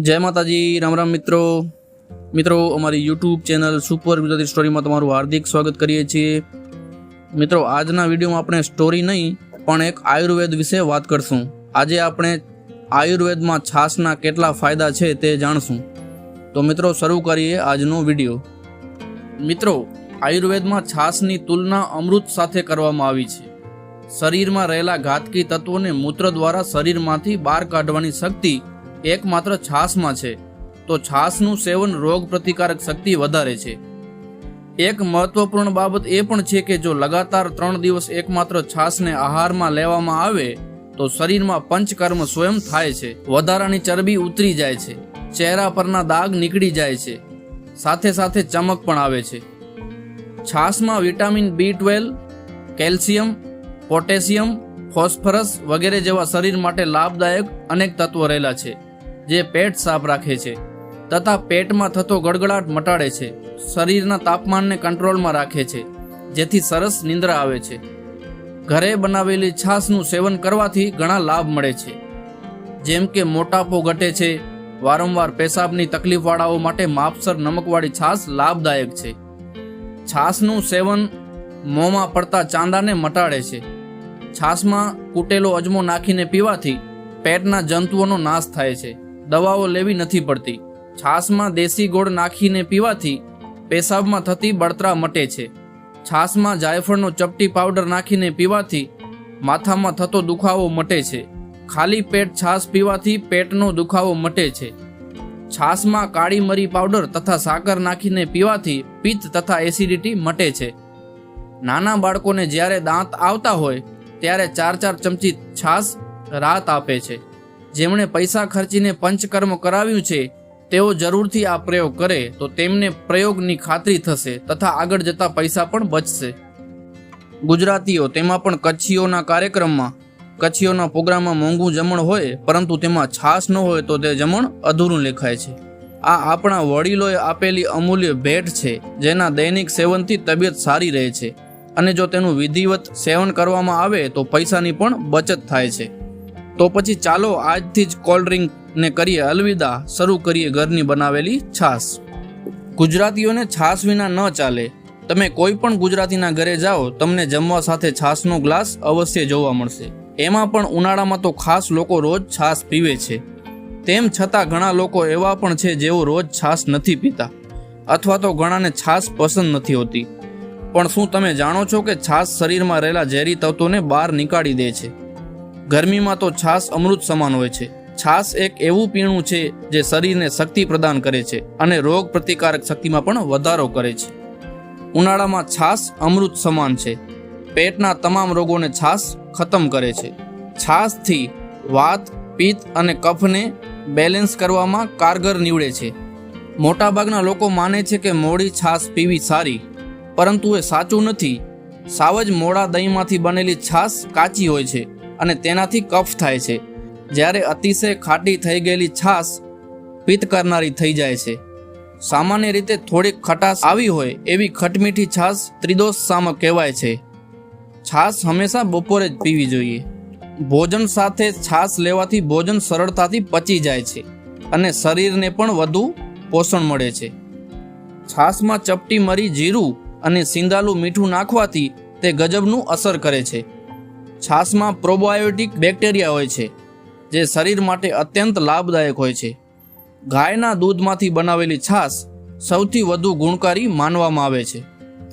જય માતાજી, રામ રામ મિત્રો. મિત્રો, અમારી યુટ્યુબ ચેનલ સુપર ગુજરાતી સ્ટોરીમાં તમારું હાર્દિક સ્વાગત કરીએ છીએ. મિત્રો, આજના વિડીયોમાં આપણે સ્ટોરી નહીં, પણ એક આયુર્વેદ વિશે વાત કરશું. આજે આપણે આયુર્વેદમાં છાશના કેટલા ફાયદા છે તે જાણશું. તો મિત્રો, શરૂ કરીએ આજનો વીડિયો. મિત્રો, આયુર્વેદમાં છાશની તુલના અમૃત સાથે કરવામાં આવી છે. શરીરમાં રહેલા ઘાતકી તત્વોને મૂત્ર દ્વારા શરીરમાંથી બહાર કાઢવાની શક્તિ એકમાત્ર છાશમાં છે, તો છાશનું સેવન રોગ પ્રતિકારક શક્તિ વધારે છે. એક મહત્વપૂર્ણ બાબત એ પણ છે કે જો લગાતાર ત્રણ દિવસ એકમાત્ર છાશને આહારમાં લેવામાં આવે, તો શરીરમાં પંચકર્મ સ્વયં થાય છે. વધારાની ચરબી ઉતરી જાય છે. ચહેરા પરના દાગ નીકળી જાય છે. સાથે સાથે ચમક પણ આવે છે. છાશમાં vitamin B twelve, calcium, potassium, phosphorus વગેરે જેવા શરીર માટે લાભદાયક અનેક તત્વો રહેલા છે. જે પેટ સાફ રાખે છે, તથા પેટમાં થતો ગડગડાટ મટાડે છે, શરીરના તાપમાનને કંટ્રોલમાં રાખે છે, જેથી સરસ નિંદ્રા આવે છે. ઘરે બનાવેલી છાશનું સેવન કરવાથી ઘણા લાભ મળે છે. જેમ કે મોટાપો ઘટે છે, વારંવાર પેશાબની તકલીફવાળાઓ માટે માપસર નમકવાળી છાશ લાભદાયક છે. છાશનું સેવન મોંમાં પડતા ચાંદાને મટાડે છે. છાશમાં કૂટેલો અજમો નાખીને પીવાથી પેટના જંતુઓનો નાશ થાય છે. દવાઓ લેવી નથી પડતી. છાશમાં દેશી ગોળ નાખીને પીવાથી પેશાબમાં થતી બળતરા મટે છે. છાશમાં જાયફળનો ચપટી પાવડર નાખીને પીવાથી માથામાં થતો દુખાવો મટે છે. ખાલી પેટ છાશ પીવાથી પેટનો દુખાવો મટે છે. છાશમાં કાળી મરી પાવડર તથા સાકર નાખીને પીવાથી પિત્ત તથા એસિડિટી મટે છે. નાના બાળકોને જ્યારે દાંત આવતા હોય, ત્યારે ચાર ચાર ચમચી છાશ રાહત આપે છે. જેમણે પૈસા ખર્ચીને પંચકર્મ કરાવ્યું છે, તેઓ જરૂરથી આ પ્રયોગ કરે તો તેમને પ્રયોગની ખાતરી થશે તથા આગળ જતા પૈસા પણ બચશે. ગુજરાતીઓ તેમાં પણ કચ્છીઓના કાર્યક્રમમાં, કચ્છીઓના પ્રોગ્રામમાં મોંઘું જમણ હોય, પરંતુ તેમાં છાશ ન હોય તો તે જમણ અધૂરું લેખાય છે. આ આપણા વડીલોએ આપેલી અમૂલ્ય ભેટ છે, જેના દૈનિક સેવનથી તબિયત સારી રહે છે. અને જો તેનું વિધિવત સેવન કરવામાં આવે તો પૈસાની પણ બચત થાય છે. તો પછી ચાલો આજથી જ કોલ્ડ ડ્રિંકને કરીએ અલવિદા. શરૂ કરીએ ઘરની બનાવેલી છાશ. ગુજરાતીઓને છાશ વિના ન ચાલે. તમે કોઈ પણ ગુજરાતીના ઘરે જાઓ, તમને જમવા સાથે છાશનો ગ્લાસ અવશ્ય જોવા મળશે. એમાં પણ ઉનાળામાં તો ખાસ લોકો રોજ છાશ પીવે છે. તેમ છતાં ઘણા લોકો એવા પણ છે જેઓ રોજ છાશ નથી પીતા. અથવા તો ઘણાને છાશ પસંદ નથી હોતી. પણ શું તમે જાણો છો કે છાશ શરીરમાં રહેલા ઝેરી તત્વોને બહાર નીકાળી દે છે? ગરમીમાં તો છાશ અમૃત સમાન હોય છે. છાશ એક એવું પીણું છે જે શરીરને શક્તિ પ્રદાન કરે છે અને રોગ પ્રતિકારક શક્તિમાં પણ વધારો કરે છે. ઉનાળામાં છાશ અમૃત સમાન છે. પેટના તમામ રોગોને છાશ ખતમ કરે છે. છાશથી વાત, પિત્ત અને કફને બેલેન્સ કરવામાં કારગર નીવડે છે. મોટાભાગના લોકો માને છે કે મોડી છાશ પીવી સારી, પરંતુ એ સાચું નથી. સાવ જ મોડા દહીંમાંથી બનેલી છાશ કાચી હોય છે. અને તેનાથી કફ થાય છે. જ્યારે અતિશય ખાટી થઈ ગયેલી છાશ પિત્ત કરનારી થઈ જાય છે. સામાન્ય રીતે થોડીક ખટાશ આવી હોય એવી ખટમીઠી છાશ ત્રિદોષ સામ કહેવાય છે. છાશ હંમેશા બપોરે જ પીવી જોઈએ. ભોજન સાથે છાશ લેવાથી ભોજન સરળતાથી પચી જાય છે અને શરીરને પણ વધુ પોષણ મળે છે. છાશમાં ચપટી મરી જીરું અને સિંદાલું મીઠું નાખવાથી તે ગજબનું અસર કરે છે. છાશમાં પ્રોબાયોટિક બેક્ટેરિયા હોય છે, જે શરીર માટે અત્યંત લાભદાયક હોય છે. ગાયના દૂધમાંથી બનાવેલી છાશ સૌથી વધુ ગુણકારી માનવામાં આવે છે.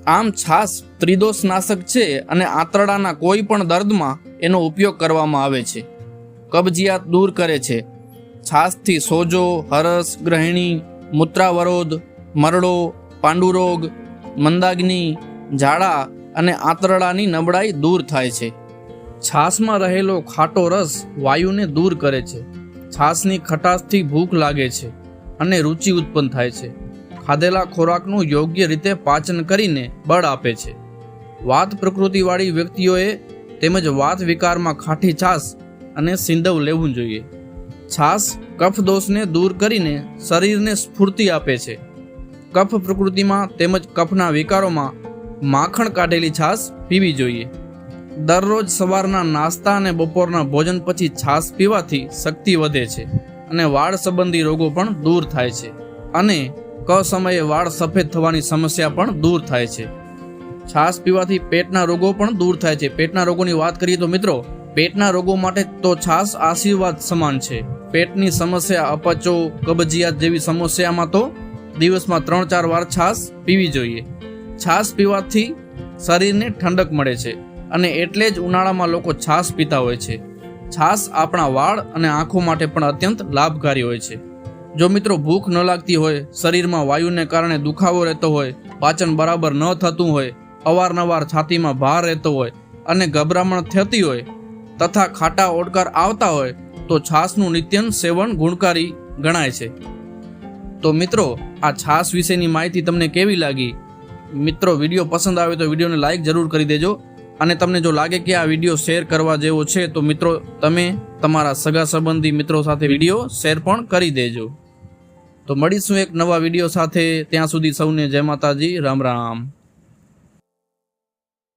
આમ છાશ ત્રિદોષનાશક છે અને આંતરડાના કોઈ પણ દર્દમાં એનો ઉપયોગ કરવામાં આવે છે. કબજિયાત દૂર કરે છે. છાશથી સોજો, હરસ ગ્રહિણી મૂત્રાવરોધ, મરડો, પાંડુરોગ, મંદાગ્નિ, ઝાડા અને આંતરડાની નબળાઈ દૂર થાય છે. છાશમાં રહેલો ખાટો રસ વાયુને દૂર કરે છે. છાશની ખટાશથી ભૂખ લાગે છે અને રુચિ ઉત્પન્ન થાય છે. ખાધેલા ખોરાકનું યોગ્ય રીતે પાચન કરીને બળ આપે છે. વાત પ્રકૃતિવાળી વ્યક્તિઓએ તેમજ વાત વિકારમાં ખાટી છાશ અને સિંદવ લેવું જોઈએ. છાશ કફ દોષને દૂર કરીને શરીરને સ્ફૂર્તિ આપે છે. કફ પ્રકૃતિમાં તેમજ કફના વિકારોમાં માખણ કાઢેલી છાશ પીવી જોઈએ. દરરોજ સવારના નાસ્તા અને બપોરના ભોજન પછી છાશ પીવાથી શક્તિ વધે છે અને વાળ સંબંધી રોગો પણ દૂર થાય છે અને ક સમયે વાળ સફેદ થવાની સમસ્યા પણ દૂર થાય છે. છાશ પીવાથી પેટના રોગો પણ દૂર થાય છે. પેટના રોગોની વાત કરીએ તો મિત્રો, પેટના રોગો માટે તો છાશ આશીર્વાદ સમાન છે. પેટની સમસ્યા અપચો, કબજિયાત જેવી સમસ્યામાં તો દિવસમાં ત્રણ ચાર વાર છાશ પીવી જોઈએ. છાશ પીવાથી શરીરને ઠંડક મળે છે. અને એટલે જ ઉનાળામાં લોકો છાશ પીતા હોય છે. છાશ આપણા વાળ અને આંખો માટે પણ અત્યંત લાભકારી હોય છે. જો મિત્રો ભૂખ ન લાગતી હોય, શરીરમાં વાયુને કારણે દુખાવો રહેતો હોય, પાચન બરાબર ન થતું હોય, અવારનવાર છાતીમાં ભાર રહેતો હોય અને ગભરામણ થતી હોય તથા ખાટા ઓડકાર આવતા હોય, તો છાશનું નિત્યન સેવન ગુણકારી ગણાય છે. તો મિત્રો, આ છાશ વિશેની માહિતી તમને કેવી લાગી? મિત્રો, વીડિયો પસંદ આવે તો વિડીયોને લાઈક જરૂર કરી દેજો. અને તમને જો લાગે કે આ વીડિયો શેર કરવા જેવો છે, તો મિત્રો તમે તમારા સગા સંબંધી મિત્રો સાથે વીડિયો શેર પણ કરી દેજો. તો મળીશું એક નવા વીડિયો સાથે. ત્યાં સુધી સૌને જય માતાજી. રામ રામ.